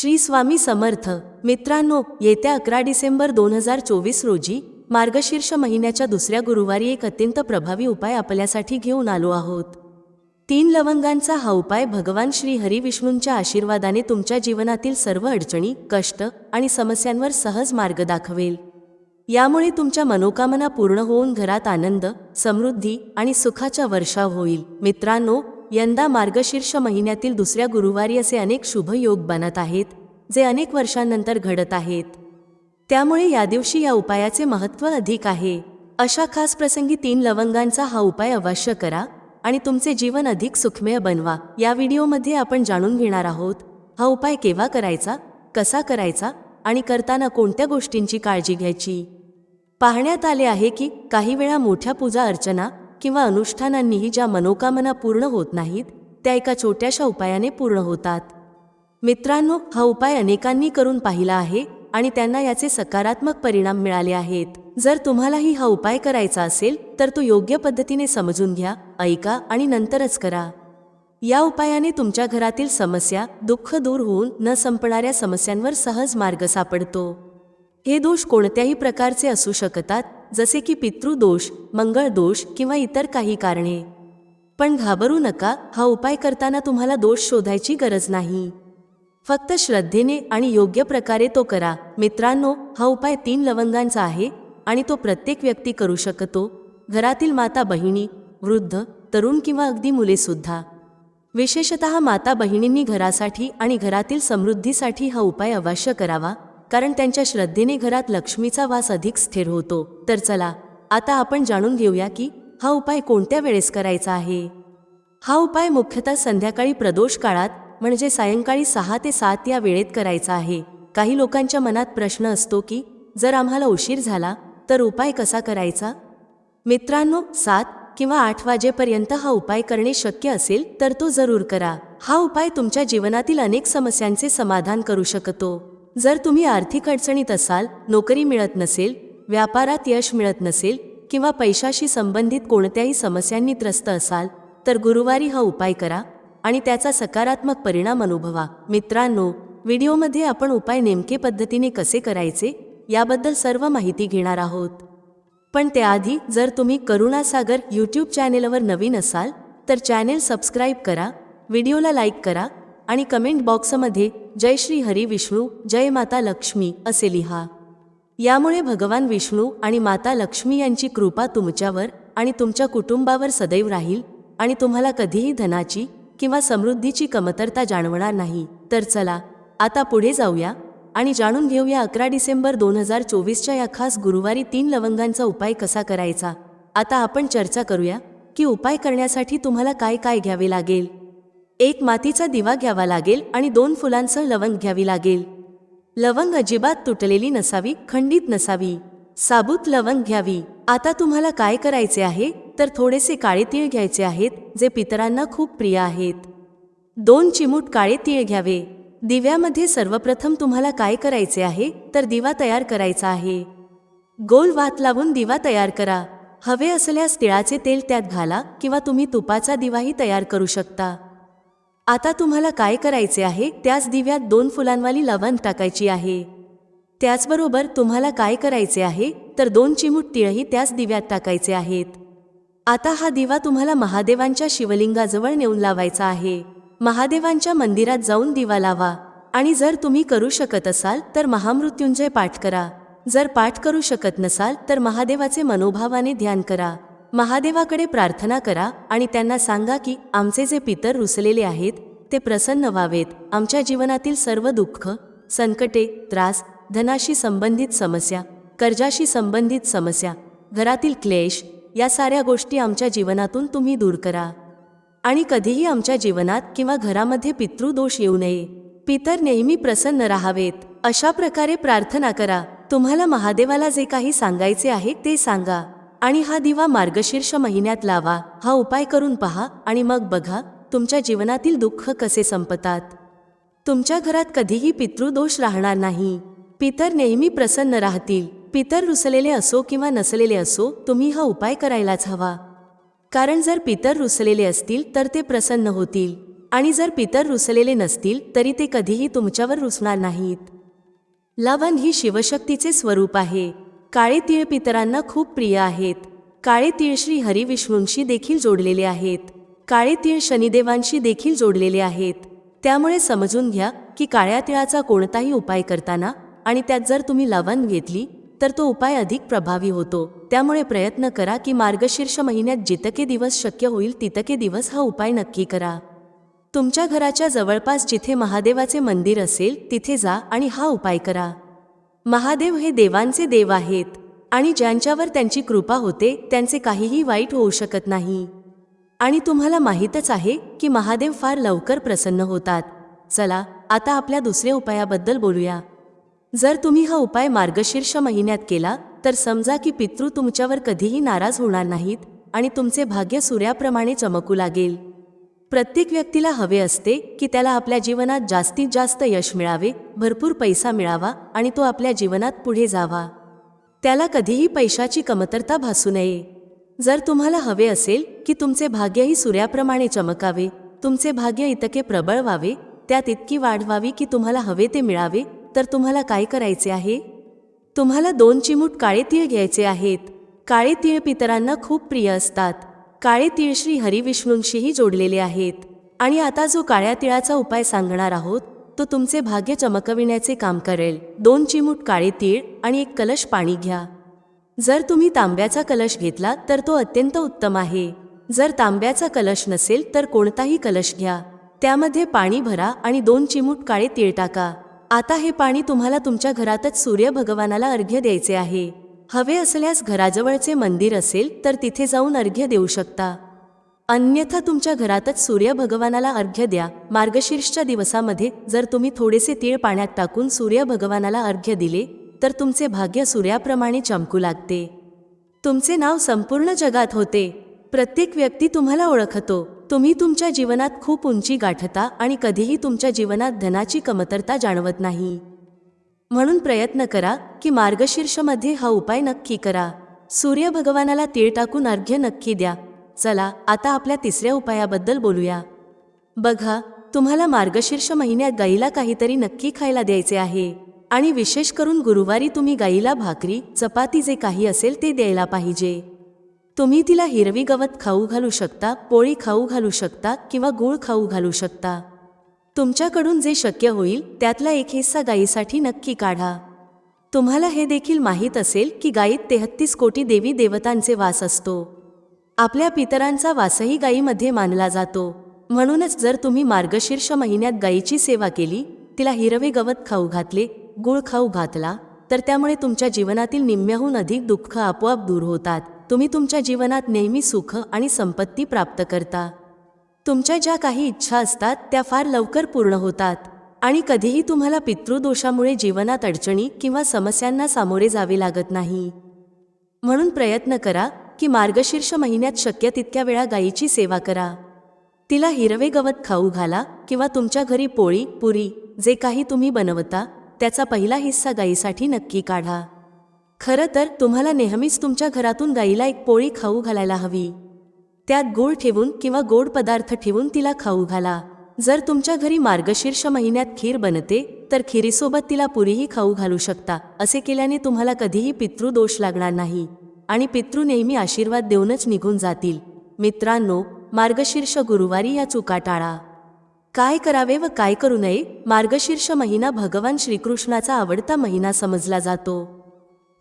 श्री स्वामी समर्थ. मित्रांनो येत्या अकरा डिसेंबर दोन हजार चोवीस रोजी मार्गशीर्ष महिन्याच्या दुसऱ्या गुरुवारी एक अत्यंत प्रभावी उपाय आपल्यासाठी घेऊन आलो आहोत. तीन लवंगांचा हा उपाय भगवान श्री हरिविष्णूंच्या आशीर्वादाने तुमच्या जीवनातील सर्व अडचणी कष्ट आणि समस्यांवर सहज मार्ग दाखवेल. यामुळे तुमच्या मनोकामना पूर्ण होऊन घरात आनंद समृद्धी आणि सुखाचा वर्षाव होईल. मित्रांनो यंदा मार्गशीर्ष महिन्यातील दुसऱ्या गुरुवारी असे अनेक शुभ योग बनत आहेत जे अनेक वर्षांनंतर घडत आहेत. त्यामुळे या दिवशी या उपायाचे महत्त्व अधिक आहे. अशा खास प्रसंगी तीन लवंगांचा हा उपाय अवश्य करा आणि तुमचे जीवन अधिक सुखमय बनवा. या व्हिडिओमध्ये आपण जाणून घेणार आहोत हा उपाय केव्हा करायचा कसा करायचा आणि करताना कोणत्या गोष्टींची काळजी घ्यायची? पाहण्यात आले आहे की काही वेळा मोठ्या पूजा अर्चना किंवा अनुष्ठानांनीही ज्या मनोकामना पूर्ण होत नाहीत त्या एका छोट्याशा उपायाने पूर्ण होतात. मित्रांनो हा उपाय अनेकांनी करून पाहिला आहे आणि त्यांना याचे सकारात्मक परिणाम मिळाले आहेत. जर तुम्हालाही हा उपाय करायचा असेल तर तो योग्य पद्धतीने समजून घ्या ऐका आणि नंतरच करा. या उपायाने तुमच्या घरातील समस्या दुःख दूर होऊन न संपणाऱ्या समस्यांवर सहज मार्ग सापडतो. हे दोष कोणत्याही प्रकारचे असू शकतात जसे की पितृदोष मंगळ दोष किंवा इतर काही कारणे. पण घाबरू नका हा उपाय करताना तुम्हाला दोष शोधायची गरज नाही. फक्त श्रद्धेने आणि योग्य प्रकारे तो करा. मित्रांनो हा उपाय तीन लवंगांचा आहे आणि तो प्रत्येक व्यक्ती करू शकतो. घरातील माता बहिणी वृद्ध तरुण किंवा अगदी मुलेसुद्धा. विशेषत माता बहिणींनी घरासाठी आणि घरातील समृद्धीसाठी हा उपाय अवश्य करावा. कारण त्यांच्या श्रद्धेने घरात लक्ष्मीचा वास अधिक स्थिर होतो. तर चला आता आपण जाणून घेऊया की हा उपाय कोणत्या वेळेस करायचा आहे? हा उपाय मुख्यतः संध्याकाळी प्रदोष काळात म्हणजे सायंकाळी सहा ते सात या वेळेत करायचा आहे. काही लोकांच्या मनात प्रश्न असतो की जर आम्हाला उशीर झाला तर उपाय कसा करायचा? मित्रांनो सात किंवा आठ वाजेपर्यंत हा उपाय करणे शक्य असेल तर तो जरूर करा. हा उपाय तुमच्या जीवनातील अनेक समस्यांचे समाधान करू शकतो. जर तुम्ही आर्थिक अडचणीत असाल नोकरी मिळत नसेल व्यापारात यश मिळत नसेल किंवा पैशाशी संबंधित कोणत्याही समस्यांनी त्रस्त असाल तर गुरुवारी हा उपाय करा आणि त्याचा सकारात्मक परिणाम अनुभवा. मित्रांनो व्हिडिओमध्ये आपण उपाय नेमके पद्धतीने कसे करायचे याबद्दल सर्व माहिती घेणार आहोत. पण त्याआधी जर तुम्ही करुणासागर यूट्यूब चॅनेलवर नवीन असाल तर चॅनेल सबस्क्राईब करा व्हिडिओला लाईक करा आणि कमेंट बॉक्समध्ये जय श्री हरी विष्णू जय माता लक्ष्मी असे लिहा. यामुळे भगवान विष्णू आणि माता लक्ष्मी यांची कृपा तुमच्यावर आणि तुमच्या कुटुंबावर सदैव राहील आणि तुम्हाला कधीही धनाची किंवा समृद्धीची कमतरता जाणवणार नाही. तर चला आता पुढे जाऊया आणि जाणून घेऊया अकरा डिसेंबर दोन हजार चोवीसच्या या खास गुरुवारी तीन लवंगांचा उपाय कसा करायचा. आता आपण चर्चा करूया की उपाय करण्यासाठी तुम्हाला काय काय घ्यावे लागेल. एक मातीचा दिवा घ्यावा लागेल आणि दोन फुलांसह लवंग घ्यावी लागेल. लवंग अजिबात तुटलेली नसावी खंडित नसावी. साबूत लवंग घ्यावी. आता तुम्हाला काय करायचे आहे? तर थोडेसे काळे तीळ घ्यायचे आहेत जे पितरांना खूप प्रिय आहेत. दोन चिमूट काळे तीळ घ्यावे. दिव्यामध्ये सर्वप्रथम तुम्हाला काय करायचे आहे? तर दिवा तयार करायचा आहे. गोल वात लावून दिवा तयार करा. हवे असल्यास तिळाचे तेल त्यात घाला किंवा तुम्ही तुपाचा दिवाही तयार करू शकता. आता तुम्हाला काय करायचे आहे? त्याच दिव्यात दोन फुलांवाली लवंग टाकायची आहे. त्याचबरोबर तुम्हाला काय करायचे आहे? तर दोन चिमूट तिळही त्याच दिव्यात टाकायचे आहेत. आता हा दिवा तुम्हाला महादेवांच्या शिवलिंगाजवळ नेऊन लावायचा आहे. महादेवांच्या मंदिरात जाऊन दिवा लावा. आणि जर तुम्ही करू शकत असाल तर महामृत्युंजय पाठ करा. जर पाठ करू शकत नसाल तर महादेवाचे मनोभावाने ध्यान करा. महादेवाकडे प्रार्थना करा आणि त्यांना सांगा की आमचे जे पितर रुसलेले आहेत ते प्रसन्न व्हावेत. आमच्या जीवनातील सर्व दुःख संकटे त्रास धनाशी संबंधित समस्या कर्जाशी संबंधित समस्या घरातील क्लेश या साऱ्या गोष्टी आमच्या जीवनातून तुम्ही दूर करा. आणि कधीही आमच्या जीवनात किंवा घरामध्ये पितृदोष येऊ नये. पितर नेहमी प्रसन्न राहावेत. अशा प्रकारे प्रार्थना करा. तुम्हाला महादेवाला जे काही सांगायचे आहे ते सांगा. आणि हा दिवा मार्गशीर्ष महिन्यात लावा. हा उपाय करून पहा आणि मग बघा तुमच्या जीवनातील दुःख कसे संपतात. तुमच्या घरात कधीही पितृदोष राहणार नाही. पितर नेहमी प्रसन्न राहतील. पितर रुसलेले असो किंवा नसलेले असो तुम्ही हा उपाय करायलाच हवा. कारण जर पितर रुसलेले असतील तर ते प्रसन्न होतील. आणि जर पितर रुसलेले नसतील तरी ते कधीही तुमच्यावर रुसणार नाहीत. लवण ही शिवशक्तीचे स्वरूप आहे. काळे तीळ पितरांना खूप प्रिय आहेत. काळे तीळ श्री हरिविष्णूंशी देखील जोडलेले आहेत. काळे तीळ शनिदेवांशी देखील जोडलेले आहेत. त्यामुळे समजून घ्या की काळ्या तिळाचा कोणताही उपाय करताना आणि त्यात जर तुम्ही लवण घेतली तर तो उपाय अधिक प्रभावी होतो. त्यामुळे प्रयत्न करा की मार्गशीर्ष महिन्यात जितके दिवस शक्य होईल तितके दिवस हा उपाय नक्की करा. तुमच्या घराच्या जवळपास जिथे महादेवाचे मंदिर असेल तिथे जा आणि हा उपाय करा. महादेव हे देवांचे देव आहेत आणि ज्यांच्यावर त्यांची कृपा होते त्यांचे काहीही वाईट होऊ शकत नाही. आणि तुम्हाला माहीतच आहे की महादेव फार लवकर प्रसन्न होतात. चला आता आपल्या दुसऱ्या उपायाबद्दल बोलूया. जर तुम्ही हा उपाय मार्गशीर्ष महिन्यात केला तर समजा की पितृ तुमच्यावर कधीही नाराज होणार नाहीत आणि तुमचे भाग्य सूर्याप्रमाणे चमकू लागेल. प्रत्येक व्यक्तीला हवे असते की त्याला आपल्या जीवनात जास्तीत जास्त यश मिळावे भरपूर पैसा मिळावा आणि तो आपल्या जीवनात पुढे जावा. त्याला कधीही पैशाची कमतरता भासू नये. जर तुम्हाला हवे असेल की तुमचे भाग्यही सूर्याप्रमाणे चमकावे तुमचे भाग्य इतके प्रबळ व्हावे त्यात इतकी वाढ व्हावी की तुम्हाला हवे ते मिळावे तर तुम्हाला काय करायचे आहे? तुम्हाला दोन चिमूट काळे तीळ घ्यायचे आहेत. काळे तीळ पितरांना खूप प्रिय असतात. काळे तीळ श्री हरिविष्णूंशीही जोडलेले आहेत. आणि आता जो काळ्या तिळाचा उपाय सांगणार आहोत तो तुमचे भाग्य चमकविण्याचे काम करेल. दोन चिमूट काळे तीळ आणि एक कलश पाणी घ्या. जर तुम्ही तांब्याचा कलश घेतला तर तो अत्यंत उत्तम आहे. जर तांब्याचा कलश नसेल तर कोणताही कलश घ्या. त्यामध्ये पाणी भरा आणि दोन चिमूट काळे तीळ टाका. आता हे पाणी तुम्हाला तुमच्या घरातच सूर्य भगवानाला अर्घ्य द्यायचे आहे. हवे असल्यास घराजवळचे मंदिर असेल तर तिथे जाऊन अर्घ्य देऊ शकता. अन्यथा तुमच्या घरातच सूर्य भगवानाला अर्घ्य द्या. मार्गशीर्षच्या दिवसामध्ये जर तुम्ही थोडेसे तीळ पाण्यात टाकून सूर्य भगवानाला अर्घ्य दिले तर तुमचे भाग्य सूर्याप्रमाणे चमकू लागते. तुमचे नाव संपूर्ण जगात होते. प्रत्येक व्यक्ती तुम्हाला ओळखतो. तुम्ही तुमच्या जीवनात खूप उंची गाठता आणि कधीही तुमच्या जीवनात धनाची कमतरता जाणवत नाही. म्हणून प्रयत्न करा की मार्गशीर्षमध्ये हा उपाय नक्की करा. सूर्य भगवानाला तीळ टाकून अर्घ्य नक्की द्या. चला आता आपल्या तिसऱ्या उपायाबद्दल बोलूया. बघा तुम्हाला मार्गशीर्ष महिन्यात गाईला काहीतरी नक्की खायला द्यायचे आहे. आणि विशेष करून गुरुवारी तुम्ही गाईला भाकरी चपाती जे काही असेल ते द्यायला पाहिजे. तुम्ही तिला हिरवी गवत खाऊ घालू शकता पोळी खाऊ घालू शकता किंवा गूळ खाऊ घालू शकता. तुमच्याकडून जे शक्य होईल त्यातला एक हिस्सा गायीसाठी नक्की काढा. तुम्हाला हे देखील माहीत असेल की गायीत तेहत्तीस कोटी देवी देवतांचे वास असतो. आपल्या पितरांचा वासही गायीमध्ये मानला जातो. म्हणूनच जर तुम्ही मार्गशीर्ष महिन्यात गायीची सेवा केली तिला हिरवे गवत खाऊ घातले गुळ खाऊ घातला तर त्यामुळे तुमच्या जीवनातील निम्म्याहून अधिक दुःख आपोआप दूर होतात. तुम्ही तुमच्या जीवनात नेहमी सुख आणि संपत्ती प्राप्त करता. तुमच्या ज्या काही इच्छा असतात त्या फार लवकर पूर्ण होतात. आणि कधीही तुम्हाला पितृदोषामुळे जीवनात अडचणी किंवा समस्यांना सामोरे जावे लागत नाही. म्हणून प्रयत्न करा की मार्गशीर्ष महिन्यात शक्य तितक्या वेळा गायीची सेवा करा. तिला हिरवे गवत खाऊ घाला किंवा तुमच्या घरी पोळी पुरी जे काही तुम्ही बनवता त्याचा पहिला हिस्सा गायीसाठी नक्की काढा. खरं तर तुम्हाला नेहमीच तुमच्या घरातून गाईला एक पोळी खाऊ घालायला हवी. त्यात गोड ठेवून किंवा गोड पदार्थ ठेवून तिला खाऊ घाला. जर तुमच्या घरी मार्गशीर्ष महिन्यात खीर बनते तर खिरीसोबत तिला पुरीही खाऊ घालू शकता असे केल्याने तुम्हाला कधीही पितृदोष लागणार नाही. आणि पितृ नेहमी आशीर्वाद देऊनच निघून जातील. मित्रांनो मार्गशीर्ष गुरुवारी या चुका टाळा. काय करावे व काय करू नये मार्गशीर्ष महिना भगवान श्रीकृष्णाचा आवडता महिना समजला जातो.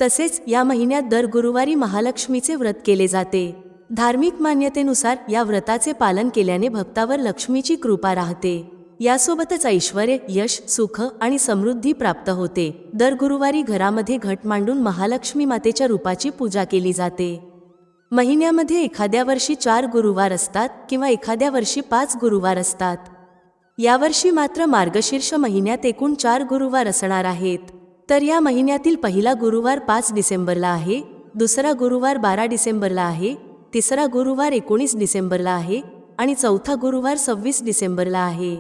तसेच या महिन्यात दर गुरुवारी महालक्ष्मीचे व्रत केले जाते. धार्मिक मान्यतेनुसार या व्रताचे पालन केल्याने भक्तावर लक्ष्मीची कृपा राहते. यासोबतच ऐश्वर यश सुख आणि समृद्धी प्राप्त होते. दर गुरुवारी घरामध्ये घट मांडून महालक्ष्मी मातेच्या रूपाची पूजा केली जाते. महिन्यामध्ये एखाद्या वर्षी चार गुरुवार असतात किंवा एखाद्या वर्षी पाच गुरुवार असतात. यावर्षी मात्र मार्गशीर्ष महिन्यात एकूण चार गुरुवार असणार आहेत. तर या महिन्यातील पहिला गुरुवार पाच डिसेंबरला आहे दुसरा गुरुवार बारा डिसेंबरला आहे तिसरा गुरुवार एकोणीस डिसेंबरला आहे आणि चौथा गुरुवार सव्वीस डिसेंबरला आहे.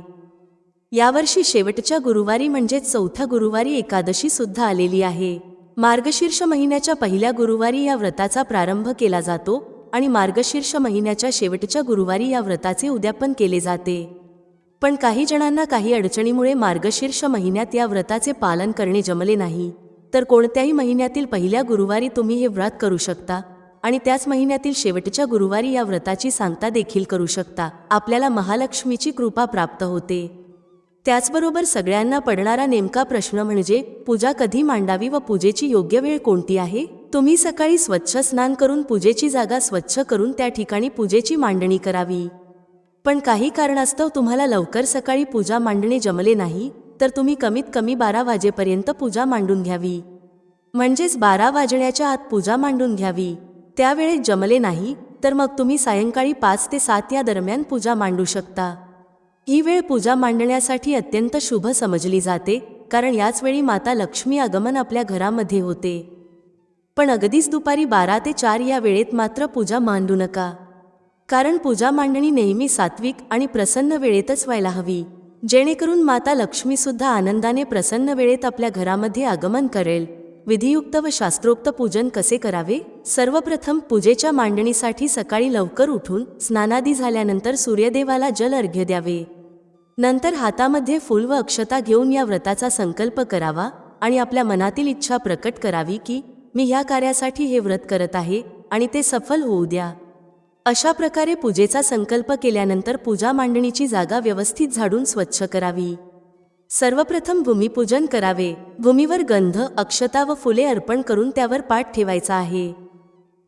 यावर्षी शेवटच्या गुरुवारी म्हणजेच चौथ्या गुरुवारी एकादशी सुद्धा आलेली आहे. मार्गशीर्ष महिन्याच्या पहिल्या गुरुवारी या व्रताचा प्रारंभ केला जातो आणि मार्गशीर्ष महिन्याच्या शेवटच्या गुरुवारी या व्रताचे उद्यापन केले जाते. पण काही जणांना काही अडचणीमुळे मार्गशीर्ष महिन्यात या व्रताचे पालन करणे जमले नाही. तर कोणत्याही महिन्यातील पहिल्या गुरुवारी तुम्ही हे व्रत करू शकता. आणि त्याच महिन्यातील शेवटच्या गुरुवारी या व्रताची सांगता देखील करू शकता. आपल्याला महालक्ष्मीची कृपा प्राप्त होते. त्याचबरोबर सगळ्यांना पडणारा नेमका प्रश्न म्हणजे पूजा कधी मांडावी व पूजेची योग्य वेळ कोणती आहे? तुम्ही सकाळी स्वच्छ स्नान करून पूजेची जागा स्वच्छ करून त्या ठिकाणी पूजेची मांडणी करावी. पण काही कारणास्तव तुम्हाला लवकर सकाळी पूजा मांडणे जमले नाही तर तुम्ही कमीत कमी बारा वाजेपर्यंत पूजा मांडून घ्यावी. म्हणजेच बारा वाजण्याच्या आत पूजा मांडून घ्यावी. त्यावेळेत जमले नाही तर मग तुम्ही सायंकाळी पाच ते सात या दरम्यान पूजा मांडू शकता. ही वेळ पूजा मांडण्यासाठी अत्यंत शुभ समजली जाते कारण याच वेळी माता लक्ष्मी आगमन आपल्या घरामध्ये होते. पण अगदीच दुपारी बारा ते चार या वेळेत मात्र पूजा मांडू नका. कारण पूजा मांडणी नेहमी सात्विक आणि प्रसन्न वेळेतच व्हायला हवी. जेणेकरून माता लक्ष्मीसुद्धा आनंदाने प्रसन्न वेळेत आपल्या घरामध्ये आगमन करेल. विधियुक्त व शास्त्रोक्त पूजन कसे करावे? सर्वप्रथम पूजेच्या मांडणीसाठी सकाळी लवकर उठून स्नानादी झाल्यानंतर सूर्यदेवाला जल अर्घ्य द्यावे. नंतर हातामध्ये फूल व अक्षता घेऊन या व्रताचा संकल्प करावा आणि आपल्या मनातील इच्छा प्रकट करावी की मी ह्या कार्यासाठी हे व्रत करत आहे आणि ते सफल होऊ द्या. अशा प्रकारे पूजेचा संकल्प केल्यानंतर पूजा मांडणीची जागा व्यवस्थित झाडून स्वच्छ करावी. सर्वप्रथम भूमिपूजन करावे. भूमीवर गंध अक्षता व फुले अर्पण करून त्यावर पाठ ठेवायचा आहे.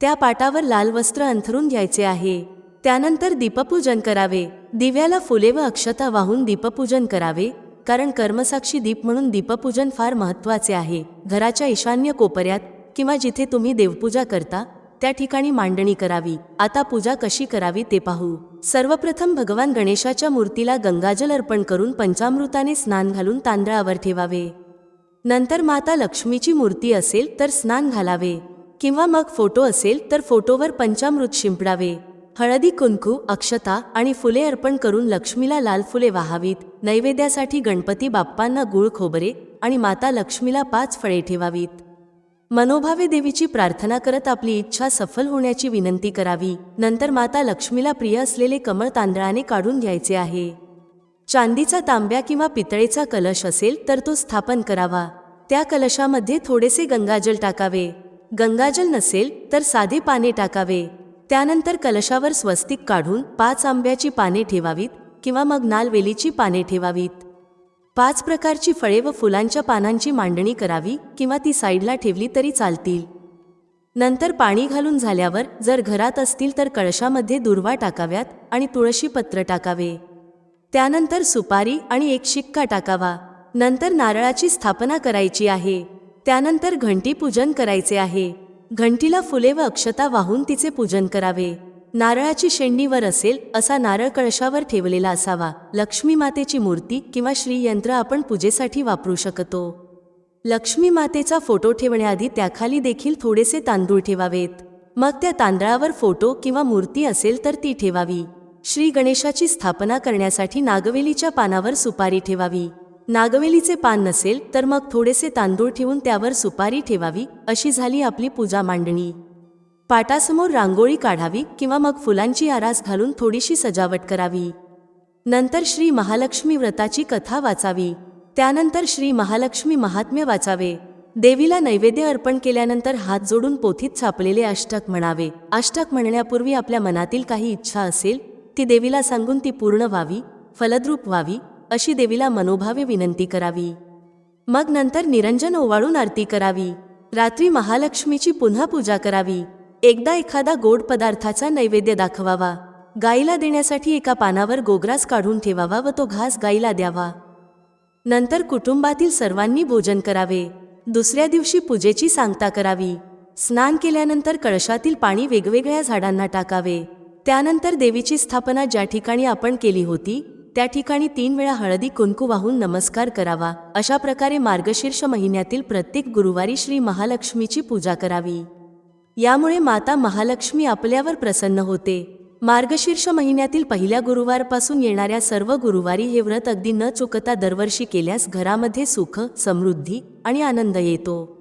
त्या पाटावर लाल वस्त्र अंथरून घ्यायचे आहे. त्यानंतर दीपपूजन करावे. दिव्याला फुले व अक्षता वाहून दीपपूजन करावे कारण कर्मसाक्षी दीप म्हणून दीपपूजन फार महत्त्वाचे आहे. घराच्या ईशान्य कोपऱ्यात किंवा जिथे तुम्ही देवपूजा करता त्या ठिकाणी मांडणी करावी. आता पूजा कशी करावी ते पाहू. सर्वप्रथम भगवान गणेशाच्या मूर्तीला गंगाजल अर्पण करून पंचामृताने स्नान घालून तांदळावर ठेवावे. नंतर माता लक्ष्मीची मूर्ती असेल तर स्नान घालावे. किंवा मग फोटो असेल तर फोटोवर पंचामृत शिंपडावे. हळदी कुंकू अक्षता आणि फुले अर्पण करून लक्ष्मीला लाल फुले वाहावीत. नैवेद्यासाठी गणपती बाप्पांना गुळ खोबरे आणि माता लक्ष्मीला पाच फळे ठेवावीत. मनोभावे देवीची प्रार्थना करत आपली इच्छा सफल होण्याची विनंती करावी. नंतर माता लक्ष्मीला प्रिय असलेले कमळ तांदळाने काढून घ्यायचे आहे. चांदीचा तांब्या किंवा पितळेचा कलश असेल तर तो स्थापन करावा. त्या कलशामध्ये थोडेसे गंगाजल टाकावे. गंगाजल नसेल तर साधे पाने टाकावे. त्यानंतर कलशावर स्वस्तिक काढून पाच आंब्याची पाने ठेवावीत किंवा मग नालवेलीची पाने ठेवावीत. पाच प्रकारची फळे व फुलांच्या पानांची मांडणी करावी किंवा ती साईडला ठेवली तरी चालतील. नंतर पाणी घालून झाल्यावर जर घरात असतील तर कळशामध्ये दुर्वा टाकाव्यात आणि तुळशी पत्र टाकावे. त्यानंतर सुपारी आणि एक शिक्का टाकावा. नंतर नारळाची स्थापना करायची आहे. त्यानंतर घंटी पूजन करायचे आहे. घंटीला फुले व अक्षता वाहून तिचे पूजन करावे. नारळाची शेंडीवर असेल असा नारळ कळशावर ठेवलेला असावा. लक्ष्मी मातेची मूर्ती किंवा श्रीयंत्र आपण पूजेसाठी वापरू शकतो. लक्ष्मी मातेचा फोटो ठेवण्याआधी त्याखाली देखील थोडेसे तांदूळ ठेवावेत. मग त्या तांदळावर फोटो किंवा मूर्ती असेल तर ती ठेवावी. श्री गणेशाची स्थापना करण्यासाठी नागवेलीच्या पानावर सुपारी ठेवावी. नागवेलीचे पान नसेल तर मग थोडेसे तांदूळ ठेवून त्यावर सुपारी ठेवावी अशी झाली आपली पूजा मांडणी. पाटासमोर रांगोळी काढावी किंवा मग फुलांची आरास घालून थोडीशी सजावट करावी. नंतर श्री महालक्ष्मी व्रताची कथा वाचावी. त्यानंतर श्री महालक्ष्मी महात्म्य वाचावे. देवीला नैवेद्य अर्पण केल्यानंतर हात जोडून पोथीत छापलेले अष्टक म्हणावे. अष्टक म्हणण्यापूर्वी आपल्या मनातील काही इच्छा असेल ती देवीला सांगून ती पूर्ण व्हावी फलद्रूप व्हावी अशी देवीला मनोभावे विनंती करावी. मग नंतर निरंजन ओवाळून आरती करावी. रात्री महालक्ष्मीची पुन्हा पूजा करावी. एकदा एखादा गोड पदार्थाचा नैवेद्य दाखवावा. गाईला देण्यासाठी एका पानावर गोग्रास काढून ठेवावा व तो घास गाईला द्यावा. नंतर कुटुंबातील सर्वांनी भोजन करावे. दुसऱ्या दिवशी पूजेची सांगता करावी. स्नान केल्यानंतर कळशातील पाणी वेगवेगळ्या झाडांना टाकावे. त्यानंतर देवीची स्थापना ज्या ठिकाणी आपण केली होती त्या ठिकाणी तीन वेळा हळदी कुंकू वाहून नमस्कार करावा. अशा प्रकारे मार्गशीर्ष महिन्यातील प्रत्येक गुरुवारी श्री महालक्ष्मीची पूजा करावी. यामुळे माता महालक्ष्मी आपल्यावर प्रसन्न होते. मार्गशीर्ष महिन्यातील पहिल्या गुरुवारपासून येणाऱ्या सर्व गुरुवारी हे व्रत अगदी न चुकता दरवर्षी केल्यास घरामध्ये सुख समृद्धी आणि आनंद येतो.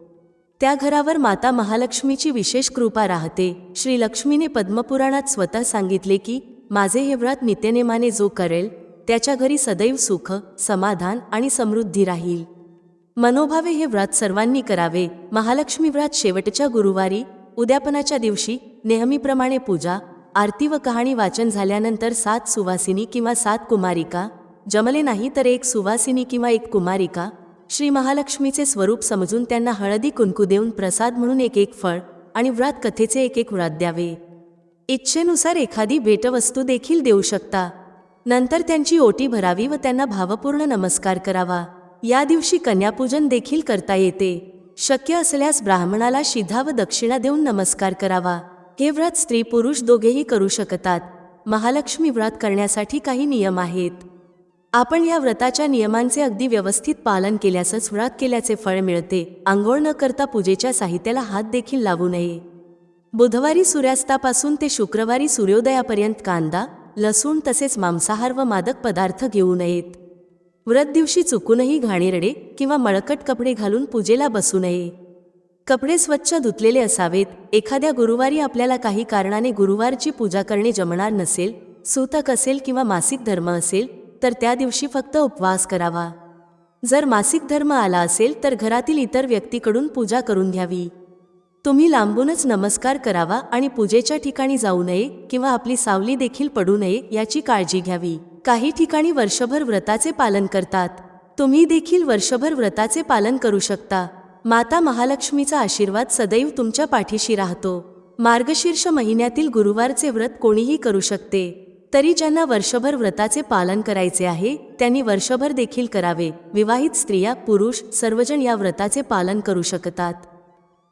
त्या घरावर माता महालक्ष्मीची विशेष कृपा राहते. श्री लक्ष्मीने पद्मपुराणात स्वतः सांगितले की माझे हे व्रत नित्यनेमाने जो करेल त्याच्या घरी सदैव सुख समाधान आणि समृद्धी राहील. मनोभावे हे व्रत सर्वांनी करावे. महालक्ष्मी व्रत शेवटच्या गुरुवारी उद्यापनाच्या दिवशी नेहमीप्रमाणे पूजा आरती व कहाणी वाचन झाल्यानंतर सात सुवासिनी किंवा सात कुमारिका जमले नाही तर एक सुवासिनी किंवा एक कुमारिका श्री महालक्ष्मीचे स्वरूप समजून त्यांना हळदी कुंकू देऊन प्रसाद म्हणून एक एक फळ आणि व्रत कथेचे एक एक व्रत द्यावे. इच्छेनुसार एखादी भेटवस्तू देखील देऊ शकता. नंतर त्यांची ओटी भरावी व त्यांना भावपूर्ण नमस्कार करावा. या दिवशी कन्यापूजन देखील करता येते. शक्य असल्यास ब्राह्मणाला शिधा व दक्षिणा देऊन नमस्कार करावा. हे व्रत स्त्री पुरुष दोघेही करू शकतात. महालक्ष्मी व्रत करण्यासाठी काही नियम आहेत. आपण या व्रताच्या नियमांचे अगदी व्यवस्थित पालन केल्यासच व्रत केल्याचे फळ मिळते. आंघोळ न करता पूजेच्या साहित्याला हात देखील लावू नये. बुधवारी सूर्यास्तापासून ते शुक्रवारी सूर्योदयापर्यंत कांदा लसूण तसेच मांसाहार व मादक पदार्थ घेऊ नयेत. व्रत दिवशी चुकूनही घाणेरडे किंवा मळकट कपडे घालून पूजेला बसू नये. कपडे स्वच्छ धुतलेले असावेत एखाद्या गुरुवारी आपल्याला काही कारणाने गुरुवारची पूजा करणे जमणार नसेल सूतक असेल किंवा मासिक धर्म असेल तर त्या दिवशी फक्त उपवास करावा. जर मासिक धर्म आला असेल तर घरातील इतर व्यक्तीकडून पूजा करून घ्यावी. तुम्ही लांबूनच नमस्कार करावा आणि पूजेच्या ठिकाणी जाऊ नये किंवा आपली सावली देखील पडू नये याची काळजी घ्यावी. काही ठिकाणी वर्षभर व्रताचे पालन करतात. तुम्ही देखील वर्षभर व्रताचे पालन करू शकता. माता महालक्ष्मीचा आशीर्वाद सदैव तुमच्या पाठीशी राहतो. मार्गशीर्ष महिन्यातील गुरुवारचे व्रत कोणीही करू शकते. तरी ज्यांना वर्षभर व्रताचे पालन करायचे आहे त्यांनी वर्षभर देखील करावे. विवाहित स्त्रिया पुरुष सर्वजण या व्रताचे पालन करू शकतात.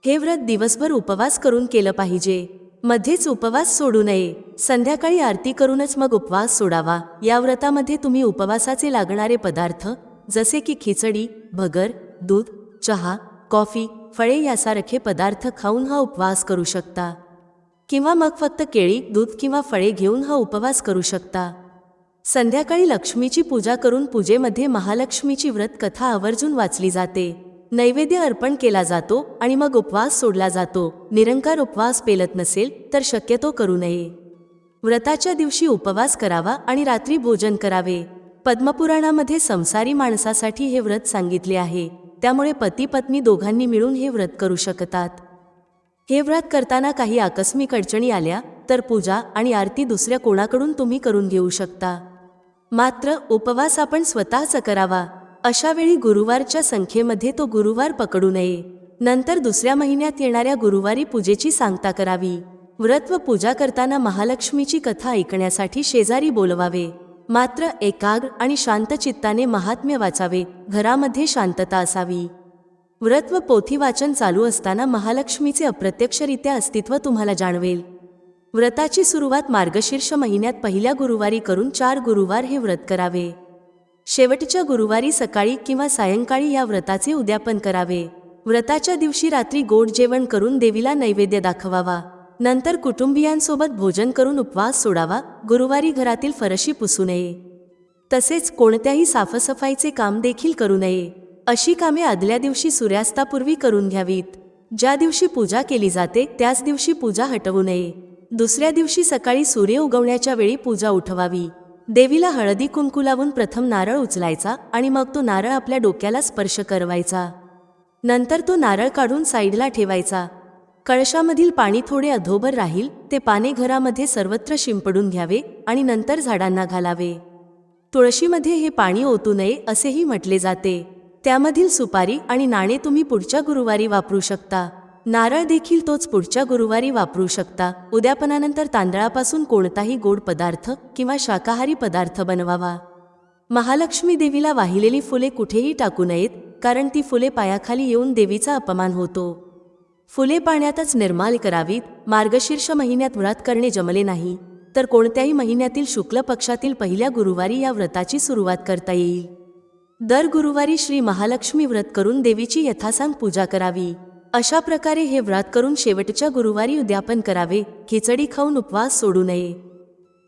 हे व्रत दिवसभर उपवास करून केलं पाहिजे. मध्येच उपवास सोडू नये. संध्याकाळी आरती करूनच मग उपवास सोडावा. या व्रतामध्ये तुम्ही उपवासाचे लागणारे पदार्थ जसे की खिचडी भगर दूध चहा कॉफी फळे यासारखे पदार्थ खाऊन हा उपवास करू शकता. किंवा मग फक्त केळी दूध किंवा फळे घेऊन हा उपवास करू शकता. संध्याकाळी लक्ष्मीची पूजा करून पूजेमध्ये महालक्ष्मीची व्रत कथा आवर्जून वाचली जाते. नैवेद्य अर्पण केला जातो आणि मग उपवास सोडला जातो. निरंकार उपवास पेलत नसेल तर शक्यतो करू नये. व्रताच्या दिवशी उपवास करावा आणि रात्री भोजन करावे. पद्मपुराणामध्ये संसारी माणसासाठी हे व्रत सांगितले आहे. त्यामुळे पती पत्नी दोघांनी मिळून हे व्रत करू शकतात. हे व्रत करताना काही आकस्मिक अडचणी आल्या तर पूजा आणि आरती दुसऱ्या कोणाकडून तुम्ही करून घेऊ शकता. मात्र उपवास आपण स्वतःच करावा. अशावेळी गुरुवारच्या संख्येमध्ये तो गुरुवार पकडू नये. नंतर दुसऱ्या महिन्यात येणाऱ्या गुरुवारी पूजेची सांगता करावी. व्रत व पूजा करताना महालक्ष्मीची कथा ऐकण्यासाठी शेजारी बोलवावे. मात्र एकाग्र आणि शांत चित्ताने महात्म्य वाचावे. घरामध्ये शांतता असावी. व्रत व पोथी वाचन चालू असताना महालक्ष्मीचे अप्रत्यक्षरित्या अस्तित्व तुम्हाला जाणवेल. व्रताची सुरुवात मार्गशीर्ष महिन्यात पहिल्या गुरुवारी करून चार गुरुवार हे व्रत करावे. शेवटच्या गुरुवारी सकाळी किंवा सायंकाळी या व्रताचे उद्यापन करावे. व्रताच्या दिवशी रात्री गोड जेवण करून देवीला नैवेद्य दाखवावा. नंतर कुटुंबियांसोबत भोजन करून उपवास सोडावा. गुरुवारी घरातील फरशी पुसू नये. तसेच कोणत्याही साफसफाईचे काम देखील करू नये. अशी कामे आदल्या दिवशी सूर्यास्तापूर्वी करून घ्यावीत. ज्या दिवशी पूजा केली जाते त्याच दिवशी पूजा हटवू नये. दुसऱ्या दिवशी सकाळी सूर्य उगवण्याच्या वेळी पूजा उठवावी. देवीला हळदी कुंकू लावून प्रथम नारळ उचलायचा आणि मग तो नारळ आपल्या डोक्याला स्पर्श करवायचा. नंतर तो नारळ काढून साईडला ठेवायचा. कळशामधील पाणी थोडे अधोबर राहील ते पाने घरामध्ये सर्वत्र शिंपडून घ्यावे आणि नंतर झाडांना घालावे. तुळशीमध्ये हे पाणी ओतू नये असेही म्हटले जाते. त्यामधील सुपारी आणि नाणे तुम्ही पुढच्या गुरुवारी वापरू शकता. नारळ देखील तोच पुढच्या गुरुवारी वापरू शकता. उद्यापनानंतर तांदळापासून कोणताही गोड पदार्थ किंवा शाकाहारी पदार्थ बनवावा. महालक्ष्मी देवीला वाहिलेली फुले कुठेही टाकू नयेत कारण ती फुले पायाखाली येऊन देवीचा अपमान होतो. फुले पाण्यातच निर्माल करावीत मार्गशीर्ष महिन्यात व्रत करणे जमले नाही. तर कोणत्याही महिन्यातील शुक्ल पक्षातील पहिल्या गुरुवारी या व्रताची सुरुवात करता येईल. दर गुरुवारी श्री महालक्ष्मी व्रत करून देवीची यथासांग पूजा करावी. अशा प्रकारे हे व्रत करून शेवटच्या गुरुवारी उद्यापन करावे. खिचडी खाऊन उपवास सोडू नये.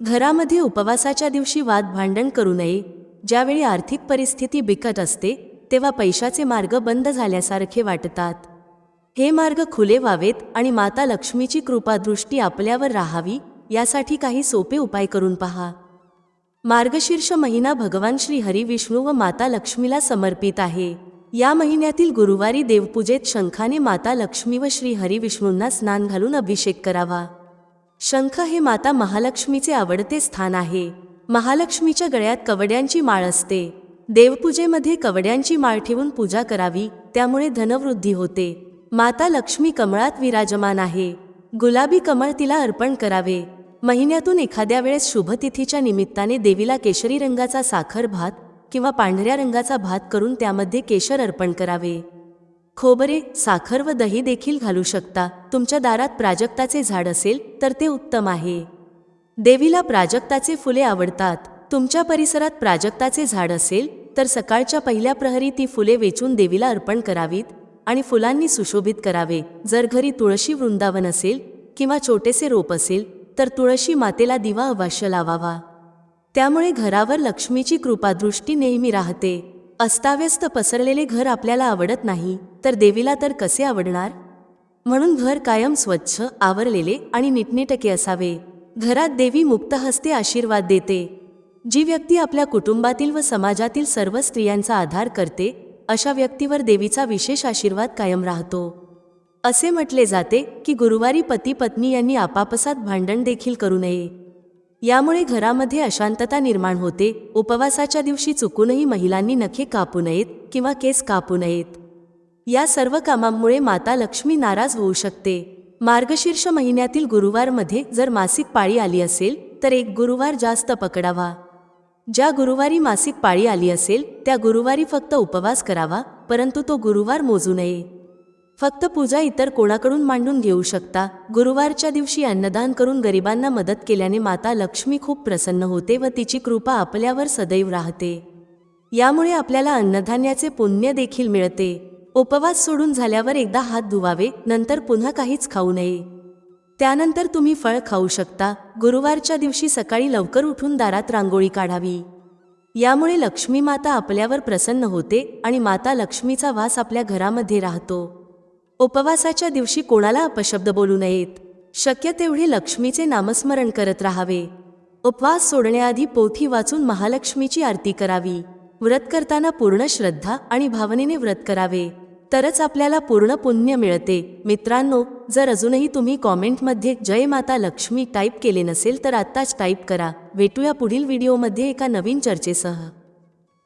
घरामध्ये उपवासाच्या दिवशी वाद भांडण करू नये. ज्यावेळी आर्थिक परिस्थिती बिकट असते तेव्हा पैशाचे मार्ग बंद झाल्यासारखे वाटतात. हे मार्ग खुले व्हावेत आणि माता लक्ष्मीची कृपादृष्टी आपल्यावर राहावी यासाठी काही सोपे उपाय करून पहा. मार्गशीर्ष महिना भगवान श्री हरी विष्णू व माता लक्ष्मीला समर्पित आहे. या महिन्यातील गुरुवारी देवपूजेत शंखाने माता लक्ष्मी व श्री हरी विष्णूंना स्नान घालून अभिषेक करावा. शंख हे माता महालक्ष्मीचे आवडते स्थान आहे. महालक्ष्मीच्या गळ्यात कवड्यांची माळ असते. देवपूजेमध्ये कवड्यांची माळ ठेवून पूजा करावी त्यामुळे धनवृद्धी होते. माता लक्ष्मी कमळात विराजमान आहे. गुलाबी कमळ तिला अर्पण करावे. महिन्यातून एखाद्या वेळेस शुभतिथीच्या निमित्ताने देवीला केशरी रंगाचा साखर भात किंवा पांढऱ्या रंगाचा भात करून त्यामध्ये केशर अर्पण करावे. खोबरे साखर व दही देखील घालू शकता. तुमच्या दारात प्राजक्ताचे झाड असेल तर ते उत्तम आहे. देवीला प्राजक्ताचे फुले आवडतात. तुमच्या परिसरात प्राजक्ताचे झाड असेल तर सकाळच्या पहिल्या प्रहरी ती फुले वेचून देवीला अर्पण करावीत आणि फुलांनी सुशोभित करावे. जर घरी तुळशी वृंदावन असेल किंवा छोटेसे रोप असेल तर तुळशी मातेला दिवा अवश्य लावावा. त्यामुळे घरावर लक्ष्मीची कृपादृष्टी नेहमी राहते. अस्ताव्यस्त पसरलेले घर आपल्याला आवडत नाही तर देवीला तर कसे आवडणार? म्हणून घर कायम स्वच्छ आवरलेले आणि नीटनेटके असावे. घरात देवी मुक्त हस्ते आशीर्वाद देते. जी व्यक्ती आपल्या कुटुंबातील व समाजातील सर्व स्त्रियांचा आधार करते अशा व्यक्तीवर देवीचा विशेष आशीर्वाद कायम राहतो. असे म्हटले जाते की गुरुवारी पती पत्नी यांनी आपापसात भांडण देखील करू नये. यामुळे घरामध्ये अशांतता निर्माण होते. उपवासाच्या दिवशी चुकूनही महिलांनी नखे कापू नयेत किंवा केस कापू नयेत. या सर्व कामांमुळे माता लक्ष्मी नाराज होऊ शकते. मार्गशीर्ष महिन्यातील गुरुवारमध्ये जर मासिक पाळी आली असेल तर एक गुरुवार जास्त पकडावा. ज्या गुरुवारी मासिक पाळी आली असेल त्या गुरुवारी फक्त उपवास करावा परंतु तो गुरुवार मोजू नये. फक्त पूजा इतर कोणाकडून मांडून घेऊ शकता? गुरुवारच्या दिवशी अन्नदान करून गरिबांना मदत केल्याने माता लक्ष्मी खूप प्रसन्न होते व तिची कृपा आपल्यावर सदैव राहते. यामुळे आपल्याला अन्नधान्याचे पुण्य देखील मिळते. उपवास सोडून झाल्यावर एकदा हात धुवावे नंतर पुन्हा काहीच खाऊ नये. त्यानंतर तुम्ही फळ खाऊ शकता. गुरुवारच्या दिवशी सकाळी लवकर उठून दारात रांगोळी काढावी. यामुळे लक्ष्मी माता आपल्यावर प्रसन्न होते आणि माता लक्ष्मीचा वास आपल्या घरामध्ये राहतो. उपवासाच्या दिवशी कोणाला अपशब्द बोलू नयेत. शक्य तेवढे लक्ष्मीचे नामस्मरण करत राहावे. उपवास सोडण्याआधी पोथी वाचून महालक्ष्मीची आरती करावी. व्रत करताना पूर्ण श्रद्धा आणि भावनेने व्रत करावे. तरच आपल्याला पूर्ण पुण्य मिळते. मित्रांनो जर अजूनही तुम्ही कॉमेंटमध्ये जय माता लक्ष्मी टाईप केले नसेल तर आत्ताच टाईप करा. भेटूया पुढील व्हिडिओमध्ये एका नवीन चर्चेसह.